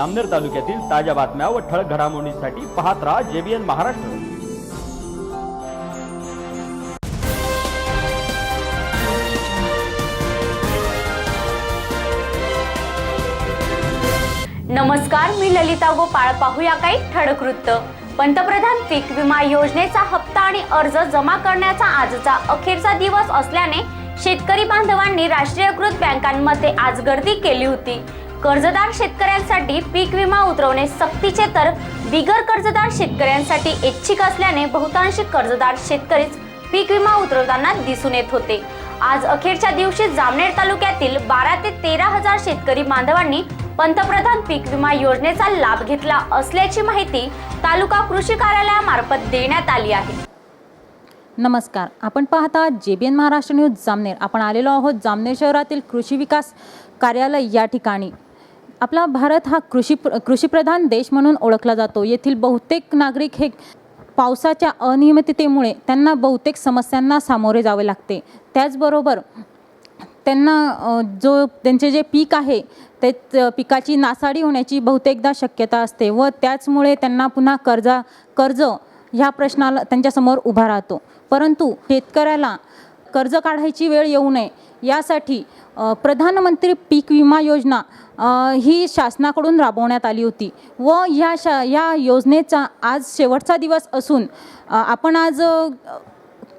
जामनेर तालुक्यातील ताज्या बातम्या व ठळक घडामोडींसाठी पाहत राहा जेबीएन महाराष्ट्र. नमस्कार मी ललिता गोपाळ पाहूया काही ठळक वृत्त. पंतप्रधान पीक विमा योजनेचा हप्ता आणि अर्ज जमा करण्याचा आजचा अखेरचा दिवस असल्याने शेतकरी बांधवांनी राष्ट्रीयकृत बँकांमध्ये आज गर्दी केली होती. कर्जदार शेतकऱ्यांसाठी पीक विमा उतरवणे सक्तीचे तर बिगर कर्जदार शेतकऱ्यांसाठी ऐच्छिक असल्याने बहुतांशी कर्जदार शेतकरीच पीक विमा उतरवताना दिसून येत होते. आज अखेरच्या दिवशी जामनेर तालुक्यातील बारा ते तेरा हजार शेतकरी बांधवांनी पंतप्रधान पीक विमा योजनेचा लाभ घेतला असल्याची माहिती तालुका कृषी कार्यालयामार्फत देण्यात आली आहे. नमस्कार. आपण पाहता J B N Maharashtra news Jamner. आपण आलेलो आहोत जामनेर शहरातील कृषी विकास कार्यालय या ठिकाणी. आपला भारत हा कृषी कृषीप्रधान देश म्हणून ओळखला जातो. येथील बहुतेक नागरिक हे पावसाच्या अनियमिततेमुळे त्यांना बहुतेक समस्यांना सामोरे जावे लागते. त्याचबरोबर त्यांना जो त्यांचे जे पीक आहे ते पिकाची नासाडी होण्याची बहुतेकदा शक्यता असते व त्याचमुळे त्यांना पुन्हा कर्जा कर्ज ह्या प्रश्नाला त्यांच्यासमोर उभा राहतो. परंतु शेतकऱ्याला कर्ज काढायची वेळ येऊ नये. यासाठी प्रधानमंत्री पीक विमा योजना ही शासनाकडून राबवण्यात आली होती व ह्या शा या योजनेचा आज शेवटचा दिवस असून आपण आज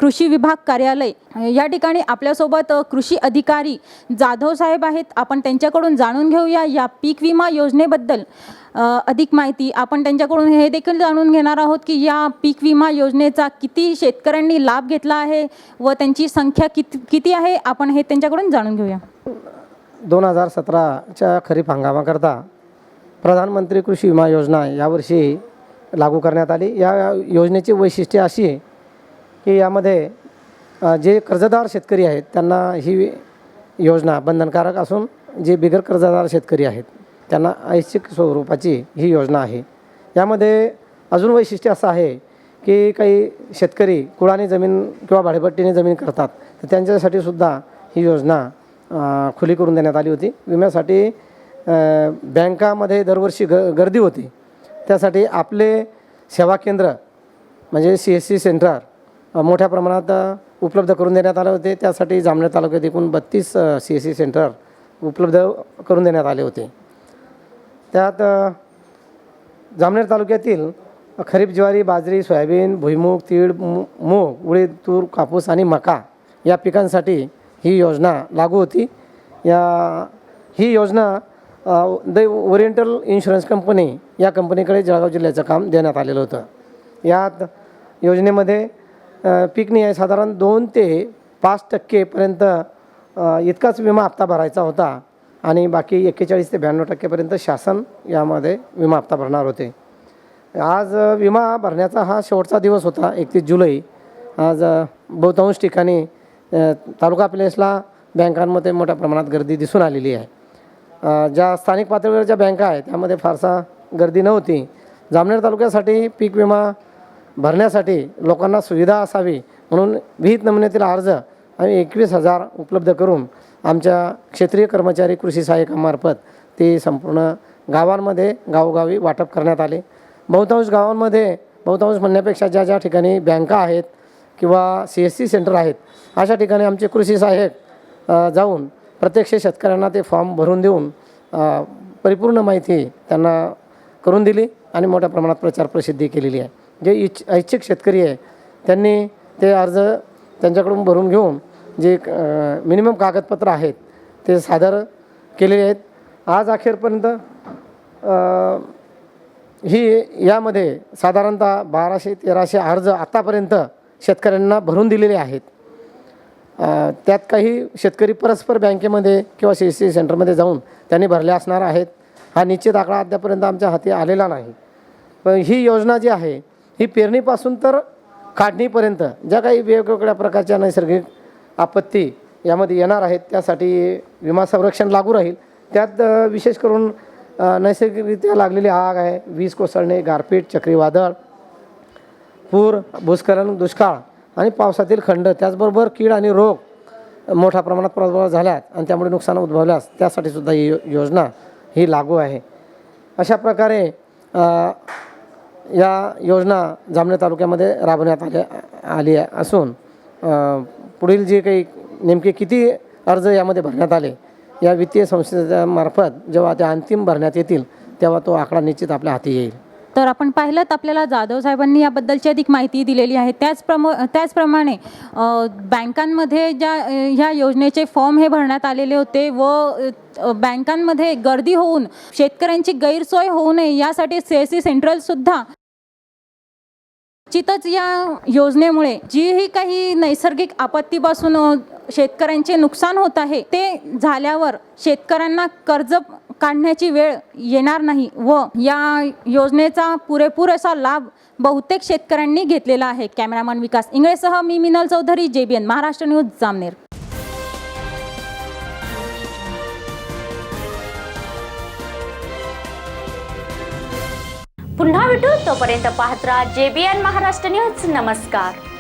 कृषी विभाग कार्यालय या ठिकाणी आपल्यासोबत कृषी अधिकारी जाधव साहेब आहेत. आपण त्यांच्याकडून जाणून घेऊया या पीक विमा योजनेबद्दल. अधिक माहिती आपण त्यांच्याकडून हे देखील जाणून घेणार आहोत की या पीक विमा योजनेचा किती शेतकऱ्यांनी लाभ घेतला आहे व त्यांची संख्या किती किती आहे? आपण हे त्यांच्याकडून जाणून घेऊया. दोन हजार सतराच्या खरीप हंगामाकरता प्रधानमंत्री कृषी विमा योजना यावर्षी लागू करण्यात आली. या योजनेची वैशिष्ट्ये अशी आहे की यामध्ये जे कर्जदार शेतकरी आहेत त्यांना ही योजना बंधनकारक असून जे बिगर कर्जदार शेतकरी आहेत त्यांना ऐच्छिक स्वरूपाची ही योजना आहे. यामध्ये अजून वैशिष्ट्य असं आहे की काही शेतकरी कुळाने जमीन किंवा भाडेपट्टीने जमीन करतात तर त्यांच्यासाठी सुद्धा ही योजना खुली करून देण्यात आली होती. विम्यासाठी बँकामध्ये दरवर्षी ग गर्दी होती. त्यासाठी आपले सेवा केंद्र म्हणजे सी एस सी सेंटर मोठ्या प्रमाणात उपलब्ध करून देण्यात आले होते. त्यासाठी जामनेर तालुक्यात एकूण बत्तीस सी एस सी सेंटर उपलब्ध करून देण्यात आले होते. त्यात जामनेर तालुक्यातील खरीप ज्वारी बाजरी सोयाबीन भुईमूग तीळ मूग उडीद तूर कापूस आणि मका या पिकांसाठी ही योजना लागू होती. या ही योजना द ओरिएंटल इन्शुरन्स कंपनी या कंपनीकडे जळगाव जिल्ह्याचं काम देण्यात आलेलं होतं. यात योजनेमध्ये पिकनी आहे. साधारण दोन ते पाच टक्केपर्यंत इतकाच विमा हप्ता भरायचा होता. आणि बाकी एक्केचाळीस ते ब्याण्णव टक्केपर्यंत शासन यामध्ये विमा हप्ता भरणार होते. आज विमा भरण्याचा हा शेवटचा दिवस होता एकतीस जुलै. आज बहुतांश ठिकाणी तालुका प्लेसला बँकांमध्ये मोठ्या प्रमाणात गर्दी दिसून आलेली आहे. ज्या स्थानिक पातळीवर ज्या बँका आहेत त्यामध्ये फारसा गर्दी नव्हती. जामनेर तालुक्यासाठी पीक विमा भरण्यासाठी लोकांना सुविधा असावी म्हणून विहित नमुन्यातील अर्ज आणि एकवीस हजार उपलब्ध करून आमच्या क्षेत्रीय कर्मचारी कृषी सहाय्यकामार्फत ते संपूर्ण गावांमध्ये गावोगावी वाटप करण्यात आले. बहुतांश गावांमध्ये बहुतांश म्हणण्यापेक्षा ज्या ज्या ठिकाणी बँका आहेत किंवा सी एस सी सेंटर आहेत अशा ठिकाणी आमचे कृषी सहाय्यक जाऊन प्रत्यक्ष शेतकऱ्यांना ते फॉर्म भरून देऊन परिपूर्ण माहिती त्यांना करून दिली आणि मोठ्या प्रमाणात प्रचार प्रसिद्धी केलेली आहे. जे इच्छ ऐच्छिक शेतकरी आहे त्यांनी ते अर्ज त्यांच्याकडून भरून घेऊन जे मिनिमम कागदपत्र आहेत ते सादर केलेले आहेत. आज अखेरपर्यंत ही यामध्ये साधारणतः बाराशे तेराशे अर्ज आत्तापर्यंत शेतकऱ्यांना भरून दिलेले आहेत. त्यात काही शेतकरी परस्पर बँकेमध्ये किंवा सी सी सेंटरमध्ये जाऊन त्यांनी भरले असणार आहेत. हा निश्चित आकडा अद्यापर्यंत आमच्या हाती आलेला नाही. पण ही योजना जी आहे ही पेरणीपासून तर काढणीपर्यंत ज्या काही वेगवेगळ्या प्रकारच्या नैसर्गिक आपत्ती यामध्ये येणार आहेत त्यासाठी विमा संरक्षण लागू राहील. त्यात विशेष करून नैसर्गिकरित्या लागलेली आग आहे वीज कोसळणे गारपीट चक्रीवादळ पूर भूस्खलन दुष्काळ आणि पावसातील खंड त्याचबरोबर कीड आणि रोग मोठ्या प्रमाणात प्रभाव झाल्यात आणि त्यामुळे नुकसान उद्भवल्यास त्यासाठी सुद्धा ही यो- योजना ही लागू आहे. अशा प्रकारे या योजना जामनेर तालुक्यामध्ये राबवण्यात आल्या आली आहे असून पुढील जे काही नेमके किती अर्ज यामध्ये भरण्यात आले या वित्तीय संस्थेच्या मार्फत जेव्हा ते अंतिम भरण्यात येतील तेव्हा तो आकडा निश्चित आपल्या हाती येईल. तर आपण पाहिलं तर आपल्याला जाधव साहेबांनी याबद्दलची अधिक माहिती दिलेली आहे. त्याचप्रम त्याचप्रमाणे बँकांमध्ये ज्या ह्या योजनेचे फॉर्म हे भरण्यात आलेले होते व बँकांमध्ये गर्दी होऊन शेतकऱ्यांची गैरसोय होऊ नये यासाठी सी एस सी सेंट्रलसुद्धा निश्चितच या योजनेमुळे जीही काही नैसर्गिक आपत्तीपासून शेतकऱ्यांचे नुकसान होत आहे ते झाल्यावर शेतकऱ्यांना कर्ज काढण्याची वेळ येणार नाही व या योजनेचा पुरेपूर असा लाभ बहुतेक शेतकऱ्यांनी घेतलेला आहे. कॅमेरामन विकास इंगळेसह मी मिनल चौधरी जेबीएन महाराष्ट्र न्यूज जामनेर. पुन्हा भेटू तोपर्यंत पाहत राहा जेबीएन महाराष्ट्र न्यूज. नमस्कार.